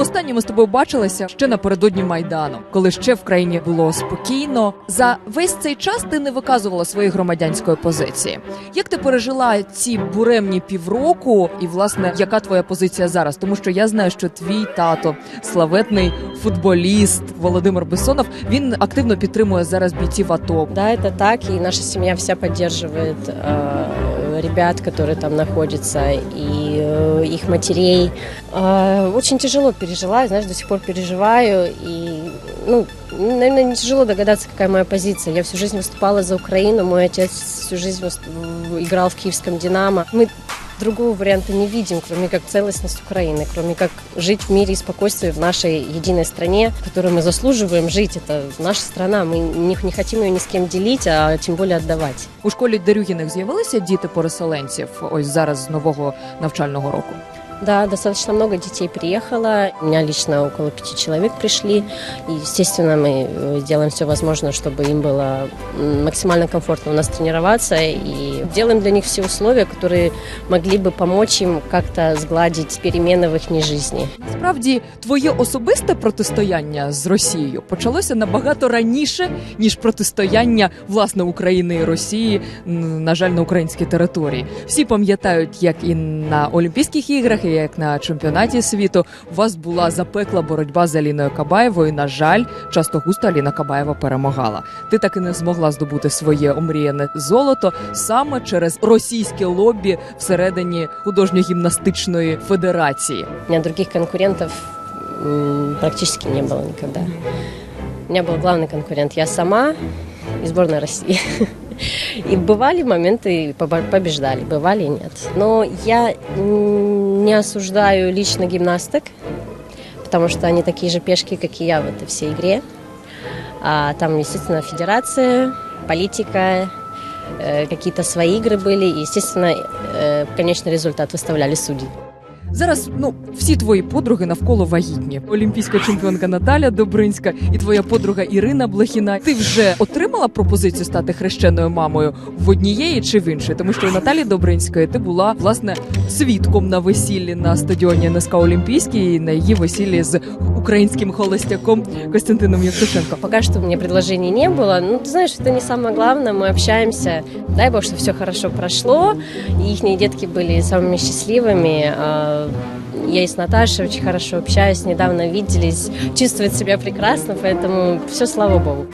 Востаннє ми з тобою бачилися ще напередодні майдану, коли ще в країні було спокійно. За весь цей час ти не виказувала своєї громадянської позиції. Як ти пережила ці буремні півроку, і власне яка твоя позиція зараз? Тому що я знаю, що твій тато, славетний футболіст Володимир Бессонов, він активно підтримує зараз бійців АТО. Да, это так, и наша семья вся э, ребят, которые там находятся, и э, их матерей. Э, очень тяжело пережила, знаешь, до сих пор переживаю, и, ну, наверное, не тяжело догадаться, какая моя позиция. Я всю жизнь выступала за Украину, мой отец всю жизнь выс- в- играл в киевском «Динамо». Мы другого варианта не видим, кроме как целостность Украины, кроме как жить в мире и спокойствии в нашей единой стране, в которой мы заслуживаем жить. Это наша страна, мы не, не хотим ее ни с кем делить, а тем более отдавать. У школі Дерюгіних з'явилися діти переселенців ось зараз з нового навчального року. Да, достаточно много детей приехало. У меня лично около пяти человек пришли. И, естественно, мы э, делаем все возможное, чтобы им было м, максимально комфортно у нас тренироваться. И делаем для них все условия, которые могли бы помочь им как-то сгладить перемены в их жизни. Насправді, твоє особисте протистояння з Росією почалося набагато раніше, ніж протистояння власне України і Росії, м, на жаль, на українській території. Всі пам'ятають, як і на Олімпійських іграх, і як на чемпіонаті світу у вас була запекла боротьба з Аліною Кабаєвою. На жаль, часто густо Аліна Кабаєва перемагала. Ти так і не змогла здобути своє омріяне золото саме через російське лобі всередині художньо-гімнастичної федерації. У меня других конкурентов м, практически не было никогда. У меня был главный конкурент я сама и сборная России. И бывали моменты, побеждали, бывали нет. Но я не осуждаю лично гимнасток, потому что они такие же пешки, как и я в этой всей игре. А там, естественно, федерация, политика, э, какие-то свои игры были. И, естественно, э, конечный результат выставляли судьи. Зараз ну всі твої подруги навколо вагітні. Олімпійська чемпіонка Наталя Добринська і твоя подруга Ірина Блохіна. Ти вже отримала пропозицію стати хрещеною мамою в однієї чи в іншої? Тому що у Наталі Добринської ти була власне свідком на весіллі на стадіоні НСК Олімпійський і на її весіллі з українським холостяком Костянтином Євтушенко. Пока что у меня предложений не было. Ну, ты знаешь, это не самое главное. Мы общаемся. Дай бог, что все хорошо прошло. И их детки были самыми счастливыми. Я и с Наташей очень хорошо общаюсь. Недавно виделись. Чувствует себя прекрасно. Поэтому все, слава богу.